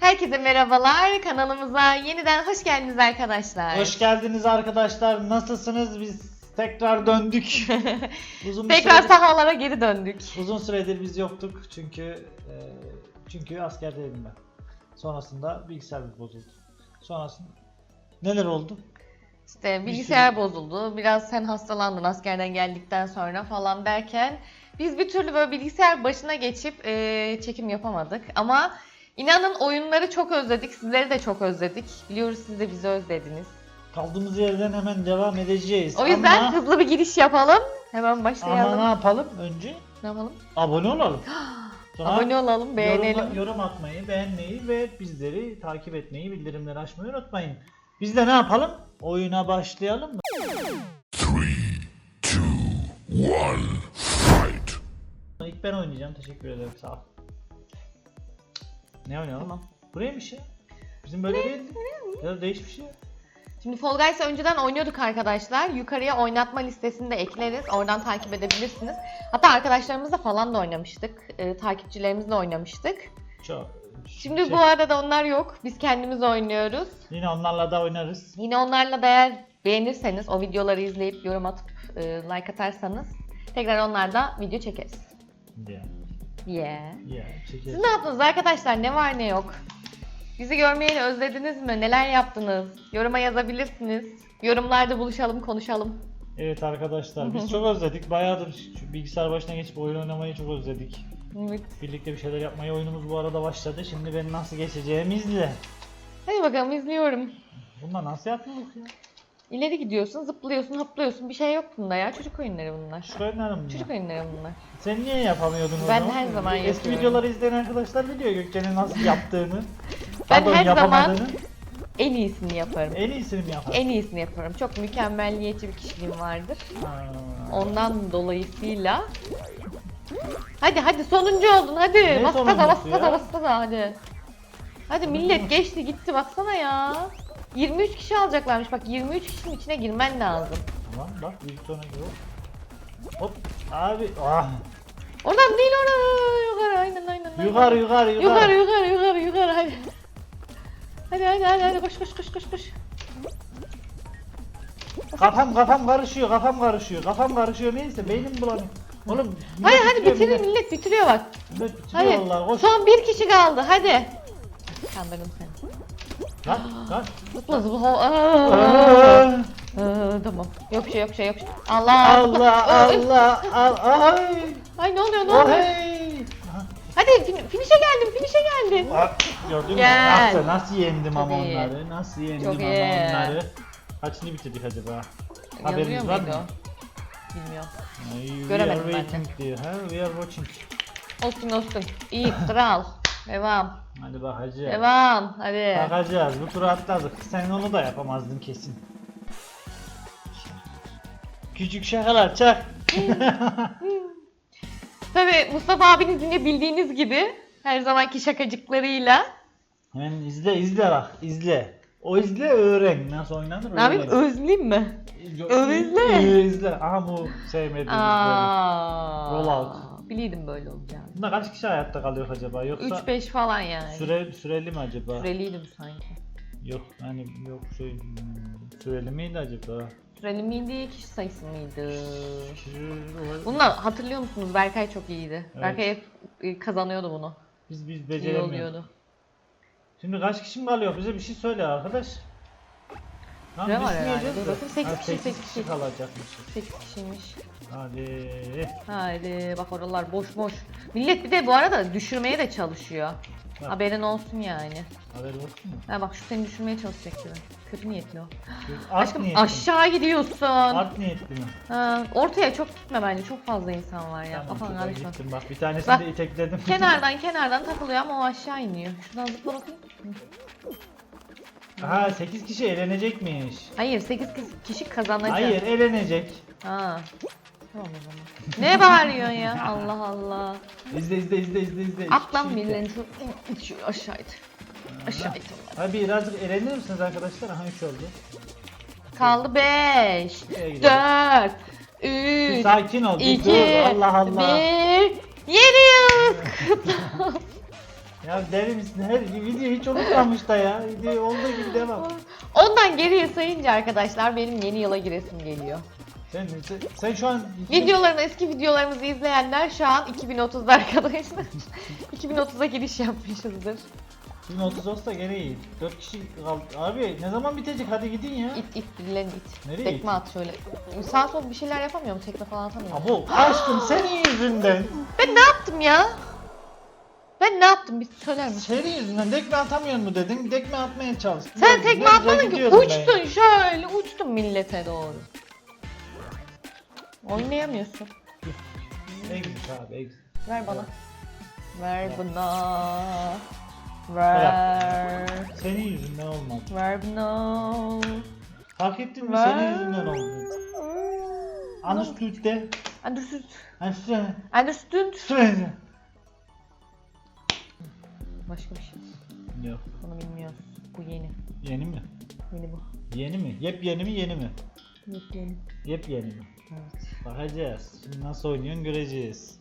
Herkese merhabalar. Kanalımıza yeniden hoş geldiniz arkadaşlar. Hoş geldiniz arkadaşlar. Nasılsınız? Biz tekrar döndük. Uzun bir Tekrar süredir, sahalara geri döndük. uzun süredir biz yoktuk çünkü e, çünkü askerdeydim ben. Sonrasında bilgisayar bozuldu. Sonrasında neler oldu? İşte bilgisayar bozuldu. Biraz sen hastalandın askerden geldikten sonra falan derken biz bir türlü böyle bilgisayar başına geçip e, çekim yapamadık. Ama inanın oyunları çok özledik. Sizleri de çok özledik. Biliyoruz siz de bizi özlediniz. Kaldığımız yerden hemen devam edeceğiz. O yüzden ama, hızlı bir giriş yapalım. Hemen ama başlayalım. ne yapalım? Önce Ne yapalım? abone olalım. Sonra Abone olalım, beğenelim. Yorum, yorum atmayı, beğenmeyi ve bizleri takip etmeyi, bildirimleri açmayı unutmayın. Biz de ne yapalım? Oyuna başlayalım mı? Three, two, one, fight. İlk ben oynayacağım. Teşekkür ederim. Sağ ol. Ne oynayalım? Tamam. Buraymış ya. Bizim böyle değildi. Biraz değişmiş ya. Şimdi Fall Guys'ı önceden oynuyorduk arkadaşlar. Yukarıya oynatma listesini de ekleriz. Oradan takip edebilirsiniz. Hatta arkadaşlarımızla falan da oynamıştık. Ee, takipçilerimizle oynamıştık. Çok. Şimdi şey, bu arada onlar yok. Biz kendimiz oynuyoruz. Yine onlarla da oynarız. Yine onlarla da eğer beğenirseniz, o videoları izleyip yorum atıp e, like atarsanız tekrar onlarda video çekeriz. Ya. Yeah. Ya Siz ne yaptınız arkadaşlar? Ne var ne yok? Bizi görmeyi özlediniz mi? Neler yaptınız? Yoruma yazabilirsiniz. Yorumlarda buluşalım, konuşalım. Evet arkadaşlar biz çok özledik. Bayağıdır bilgisayar başına geçip oyun oynamayı çok özledik. Evet. Birlikte bir şeyler yapmaya oyunumuz bu arada başladı. Şimdi ben nasıl geçeceğimi izle. Hadi bakalım izliyorum. Bunlar nasıl yapıyorduk ya? İleri gidiyorsun, zıplıyorsun, hoplıyorsun. Bir şey yok bunda ya. Çocuk oyunları bunlar. Şu oyunlar mı? Çocuk oyunları bunlar. Sen niye yapamıyordun o Ben her zaman Eski yapıyorum. videoları izleyen arkadaşlar biliyor Gökçe'nin nasıl yaptığını. Ben her zaman. En iyisini yaparım. En iyisini mi yapar? En iyisini yaparım. Çok mükemmelliyetçi bir kişiliğim vardır. Ha. Ondan dolayısıyla Hadi hadi sonuncu oldun hadi. Ne Bas sonuncusu bas gaza ya? bas gaza hadi. Hadi millet geçti gitti baksana ya. 23 kişi alacaklarmış bak 23 kişinin içine girmen lazım. Tamam bak bir sonra gir. Hop abi ah. Oradan değil oraya yukarı aynen aynen. aynen. Yukarı yukarı yukarı. Yukarı yukarı yukarı yukarı hadi. Hadi hadi hadi hadi koş koş koş koş koş. Kafam kafam karışıyor kafam karışıyor kafam karışıyor neyse beynim bulanıyor. Oğlum millet hadi bitiriyor, bitirin millet. millet bitiriyor bak. Millet bitiriyor Hadi. vallahi koş. Son bir kişi kaldı hadi. Kandırdım seni. Lan lan. Zıpla zıpla. Aa. Aa, Aa, tamam. Yok bir şey yok bir şey yok bir şey. Allah. Allah Aa, Allah Allah ay. Ay ne oluyor ne oluyor? hey. Hadi fin- finish'e geldim finish'e geldim. Bak gördün mü? Gel. Nasıl, nasıl yendim ama Çok iyi. onları? Nasıl yendim Çok ama iyi. onları? Kaçını bitirdik acaba? Yazıyor Haberiniz var mı? o? Bilmiyorum. Ay, We Göremedim are ben de. waiting diyor. Ha, we are watching. Olsun olsun. İyi kral. Devam. Hadi bakacağız. Devam. Hadi. Bakacağız. Bu turu atladık. Sen onu da yapamazdın kesin. Küçük şakalar çak. Tabii Mustafa abiniz yine bildiğiniz gibi her zamanki şakacıklarıyla. Hemen izle izle bak izle. O izle öğren. Nasıl oynanır Ne yapayım? Özleyeyim mi? Özle. izle. Aha bu sevmediğimiz böyle. Rollout. Biliyordum böyle olacağını. Bunda kaç kişi hayatta kalıyor acaba? Yoksa 3-5 falan yani. süre, süreli mi acaba? Süreliydim sanki. Yok hani yok şey hmm, süreli miydi acaba? Süreli miydi, kişi sayısı mıydı? Bunlar hatırlıyor musunuz? Berkay çok iyiydi. Evet. Berkay hep e, kazanıyordu bunu. Biz biz İyi beceremiyoruz. oluyordu. Şimdi kaç kişi mi kalıyor? Bize bir şey söyle arkadaş. Lan Ne var herhalde? Dur sekiz Ha, kişi, sekiz sekiz kişi kişi. kalacakmışız. 8 kişiymiş. Hadi. Haydi bak oralar boş boş. Millet bir de bu arada düşürmeye de çalışıyor. Bak. Haberin olsun yani. Haber olsun mu? Ha bak şu seni düşürmeye çalışacak gibi. Kötü niyetli o. Art Aşkım niyetli mi? aşağı gidiyorsun. Art niyetli mi? Ha, ortaya çok gitme bence. Çok fazla insan var ya. Tamam, Kafan karışma. gittim bak bir tanesini Bak, de itekledim. Kenardan kenardan takılıyor ama o aşağı iniyor. Şuradan zıpla bakayım. Ha 8 kişi elenecekmiş. Hayır 8 kişi kazanacak. Hayır elenecek. Ha. Tamam o zaman. ne bağırıyorsun ya? Allah Allah. İzle izle izle izle izle. At lan birilerini şu, şu aşağı it. Aşağı it onları. Hadi birazcık eğlenir misiniz arkadaşlar? Aha 3 oldu. Kaldı 5, Nereye gidelim? 4, Bir 3, sakin ol. bir 2, dur. Allah Allah. 1. Yeniyoruz. Ya deli misin? Her video hiç unutmamış da ya. Video olduğu gibi devam. Ondan geriye sayınca arkadaşlar benim yeni yıla giresim geliyor. Sen, sen, sen şu an... Videolarını, eski videolarımızı izleyenler şu an 2030'da arkadaşlar. 2030'a giriş yapmışızdır. 2030 olsa gene iyi. 4 kişi kaldı. Abi ne zaman bitecek? Hadi gidin ya. İt it birilerini it. Nereye Tekme it? at şöyle. Sağ sol bir şeyler yapamıyor mu? Tekme falan atamıyor mu? Abo aşkım senin yüzünden. Ben ne yaptım ya? Ben ne yaptım? Bir söyler misin? Senin yüzünden dekme atamıyor mu dedin? Dekme atmaya çalıştın. Sen tekme atmadın ki. Uçtun şöyle uçtun millete doğru. Oynayamıyorsun. Exit abi exit. Ver bana. Ver bana. Ver. Senin yüzünden olmadı. Ver bana. Fark ettin mi? Ver. Senin yüzünden oldu. Anüstütte. Understood. Anüstütte. Understood. Başka bir şey. Yok. Bunu bilmiyoruz. Bu yeni. Yeni mi? Yeni bu. Yeni mi? Yep yeni mi yeni mi? Yok yeni. Yep yeni mi? Evet. Bakacağız. Şimdi nasıl oynuyorsun göreceğiz.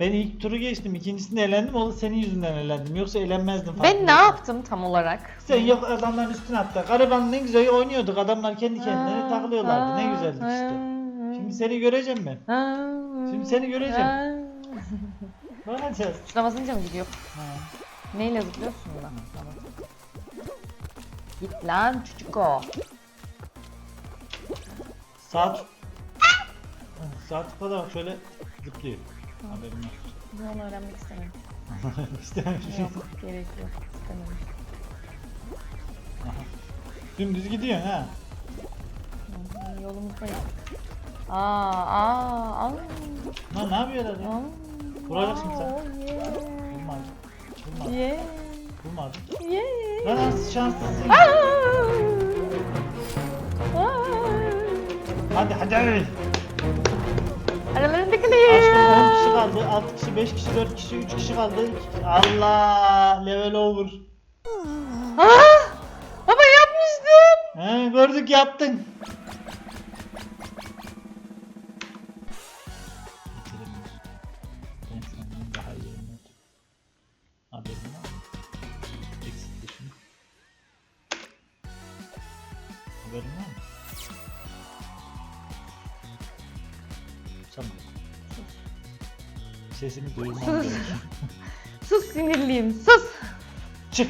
Ben ilk turu geçtim. ikincisinde elendim. O da senin yüzünden elendim. Yoksa elenmezdim. Ben ne yaptım tam olarak? Sen yok adamların üstüne attı. Garibanın ne güzel oynuyorduk. Adamlar kendi kendilerine takılıyorlardı. Ne güzeldi işte. Şimdi seni göreceğim ben. Şimdi seni göreceğim. Bakacağız. Şuna basınca mı gidiyor? Ha. Neyle zıplıyorsun buna? Tamam. Git lan çocuk o. Saat Saat tıkla da bak şöyle zıplıyor. Haberin yok. Ben onu öğrenmek istemiyorum. İstememişim. Yok gerek yok. İstemiyorum. Dümdüz gidiyorsun ha. Hı, Yolumuzdayız. Aa, aa, aa. Lan ne yapıyorlar ya? aa. Vuracaksın sen. Oh, yeah. Vurmadı. Vurmadı. Yeah. Vurmadı. Yeah. Lan. Aa. Aa. Hadi hadi. Aralarında Aşkım 10 kalıyor. kişi kaldı. 6 kişi, 5 kişi, 4 kişi, 3 kişi kaldı. Allah! Level over. Aa, ama yapmıştım. He, gördük yaptın. Tamam. Sesini duyurmam Sus. Sus sinirliyim. Sus. Çık!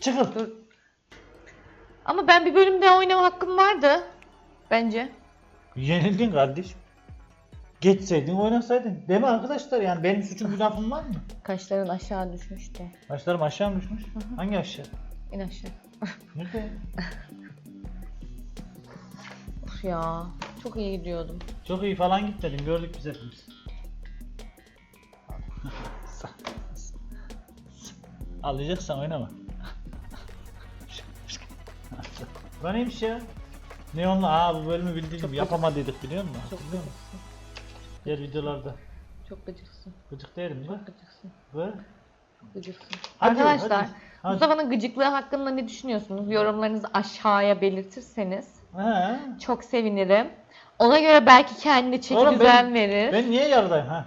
Çıkın! Dur. Ama ben bir bölümde oynama hakkım vardı. Bence. Yenildin kardeşim. Geçseydin oynasaydın. Değil mi arkadaşlar yani benim suçum günahım var mı? Kaşların aşağı düşmüştü. Başlarım aşağı mı düşmüş? Hangi aşağı? İn aşağı. Nerede? Ya. Çok iyi gidiyordum. Çok iyi falan gitmedin gördük biz hepimiz. Alacaksan oynama. Bu neymiş ya? Ne onunla? Aa bu bölümü bildiğim yapamadıydık biliyor musun? Çok Biliyor musun? Diğer videolarda Çok gıcıksın. gıcık değilim mi? Çok gıcıksın. Ve Gıcıksın. Hadi, Arkadaşlar hadi, hadi. Mustafa'nın gıcıklığı hakkında ne düşünüyorsunuz? Yorumlarınızı aşağıya belirtirseniz He. çok sevinirim. Ona göre belki kendine çeki Oğlum düzen ben- verir. Ben niye yarıdayım ha?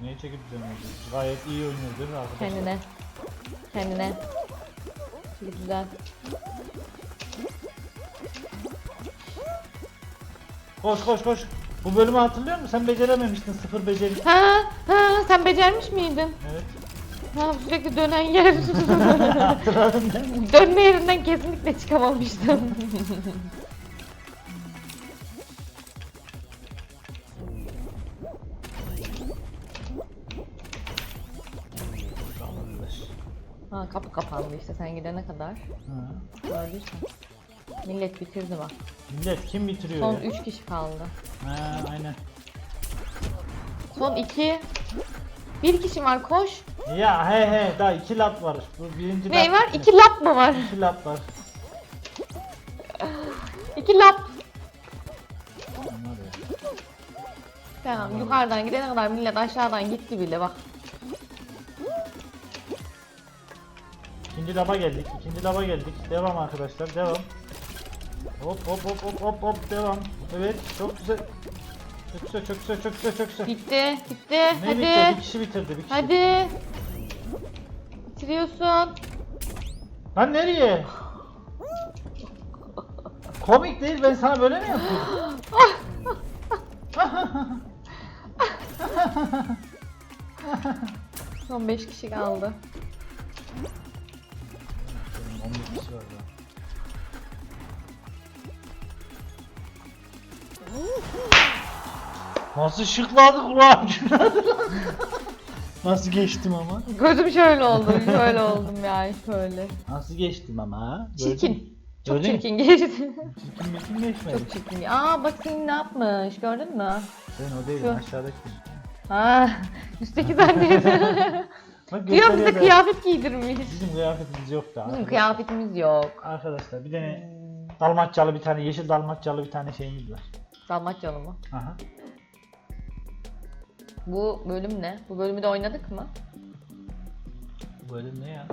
Niye çekip düzenliyoruz? Gayet iyi oynuyoruz değil mi arkadaşlar? Kendine. Kendine. Çeki düzen. Koş koş koş. Bu bölümü hatırlıyor musun? Sen becerememiştin sıfır beceri. Ha, ha, sen becermiş miydin? Evet. Ha, sürekli dönen yer. Dönme yerinden kesinlikle çıkamamıştım. ha, kapı kapandı işte sen gidene kadar. Ha. Gördüysen. Millet bitirdi bak. Millet kim bitiriyor Son ya? 3 kişi kaldı. Ha aynen. Son 2. Bir kişi var koş. Ya he he daha iki lap var. Bu birinci Ne lap var? 2 lap mı var? İki lap var. 2 lap. Ya. Tamam yukarıdan gidene kadar millet aşağıdan gitti bile bak. İkinci laba geldik. İkinci laba geldik. Devam arkadaşlar. Devam. Hop hop hop hop hop hop devam. Evet çok güzel. Çok güzel çok güzel çok güzel çok güzel. Bitti, bitti. Ne Hadi. bitti? Bir kişi bitirdi bir kişi. Hadi. Bitiriyorsun. Lan nereye? Komik değil ben sana böyle mi yapıyorum? Son 5 kişi kaldı. Benim 11 kişi var daha. Nasıl şıkladı kulağım lan. Nasıl geçtim ama? Gözüm şöyle oldu, şöyle oldum yani şöyle. Nasıl geçtim ama? Gördün? Çirkin. Çok Gördün mü? çirkin geçti. Çirkin mekin geçmedi. Çok çirkin. Aa bak senin ne yapmış gördün mü? Ben o değilim Şu. aşağıdaki. Ha üstteki zannediyorum. Bak Diyor bize da. kıyafet giydirmiş. Bizim kıyafetimiz yoktu. Bizim arkadaşlar. kıyafetimiz yok. Arkadaşlar bir tane dalmatçalı bir tane yeşil dalmatçalı bir tane şeyimiz var. Dalmatyalı mı? Aha. Bu bölüm ne? Bu bölümü de oynadık mı? Bu bölüm ne ya?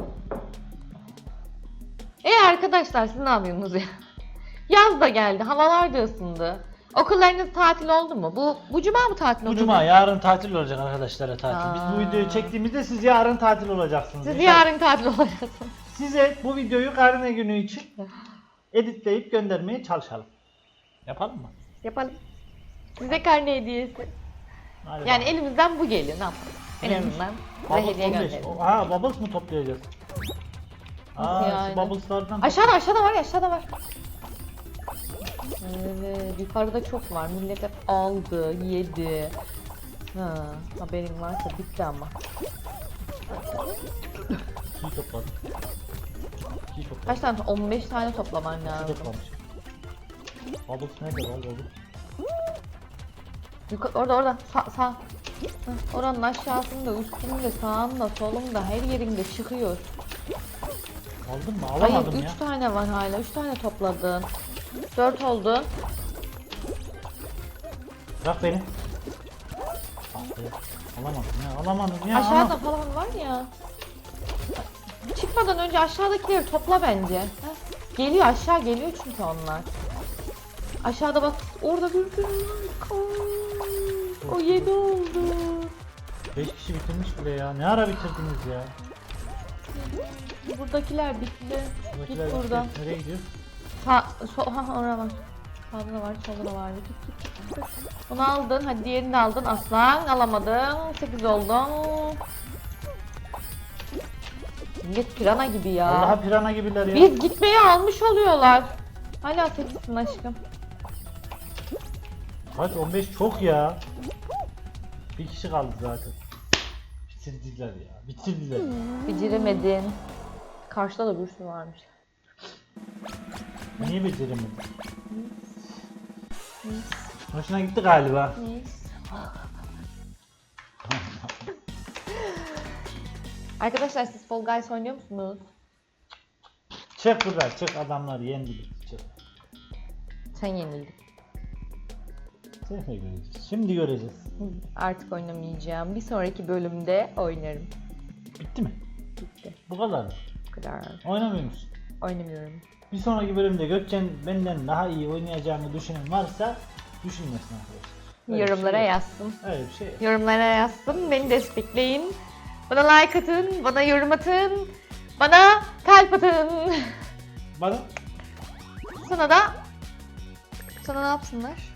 E arkadaşlar siz ne yapıyorsunuz ya? Yaz da geldi, havalar da ısındı. Okullarınız tatil oldu mu? Bu bu cuma mı tatil Bu oldu? cuma yarın tatil olacak arkadaşlara tatil. Biz bu Aa. videoyu çektiğimizde siz yarın tatil olacaksınız. Siz İnşallah. yarın tatil olacaksınız. Size bu videoyu karne günü için editleyip göndermeye çalışalım. Yapalım mı? Yapalım. Size karne hediyesi. Hadi Yani elimizden bu geliyor. Ne yapalım? En Neymiş? azından size Bubbles hediye 15. gönderelim. Ha bubbles mı toplayacağız? Aa, yani? şu bubbleslardan Aşağıda aşağıda var aşağıda var. Evet yukarıda çok var. Millet hep aldı, yedi. Ha, haberin varsa bitti ama. İki topladık. İki topladık. Kaç tane? 15 tane toplaman İki lazım. toplamış. Bubbles nerede lan bubbles? Yuka- orada orada sağ sağ. Oranın aşağısında, üstünde, sağında, solunda, her yerinde çıkıyor. Aldın mı? Hayır, Alamadım 3 ya. tane var hala. 3 tane topladın. 4 oldu. Bırak beni. Ah be. Alamadım ya. Alamadım ya. Aşağıda ama- falan var ya. Çıkmadan önce aşağıdakileri topla bence. Heh, Geliyor aşağı geliyor çünkü onlar. Aşağıda bak orada bir sürü var. O 7 oldu. Beş kişi bitirmiş bile ya. Ne ara bitirdiniz ya? Buradakiler bitti. Buradakiler Git bitti. buradan. Nereye gidiyor? Sağ, sol, ha orada var. Sağda da var, solda da var. Git, git. Onu aldın, hadi diğerini de aldın. Aslan alamadın. 8 oldun. Millet pirana gibi ya. Allah'a pirana gibiler ya. Biz gitmeyi almış oluyorlar. Hala 8'sin aşkım. Kaç 15 çok ya. Bir kişi kaldı zaten. Bitirdiler ya. Bitirdiler. Beceremedin. Karşıda da bir sürü varmış. Niye beceremedin? Hoşuna gitti galiba. Neyse. Arkadaşlar siz Fall Guys oynuyor musunuz? Çık buradan çık adamlar yendi çık. Sen yenildin. Şimdi göreceğiz. Şimdi göreceğiz. Artık oynamayacağım. Bir sonraki bölümde oynarım. Bitti mi? Bitti. Bu kadar mı? Bu kadar. Oynamıyor musun? Oynamıyorum. Bir sonraki bölümde Gökçen benden daha iyi oynayacağını düşünen varsa düşünmesin arkadaşlar. Öyle Yorumlara şey yazsın. Öyle bir şey yok. Yorumlara yazsın. Beni destekleyin. Bana like atın. Bana yorum atın. Bana kalp atın. Bana Sana da sana ne yapsınlar?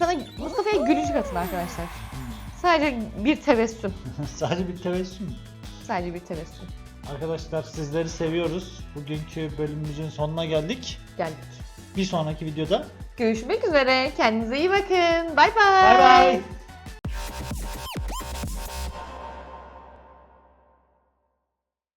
Sana Mustafa'ya gülücük atın arkadaşlar. Sadece bir tebessüm. sadece bir tebessüm. mü? Sadece bir tebessüm. Arkadaşlar sizleri seviyoruz. Bugünkü bölümümüzün sonuna geldik. Geldik. Bir sonraki videoda Görüşmek üzere. Kendinize iyi bakın. Bay bay bay.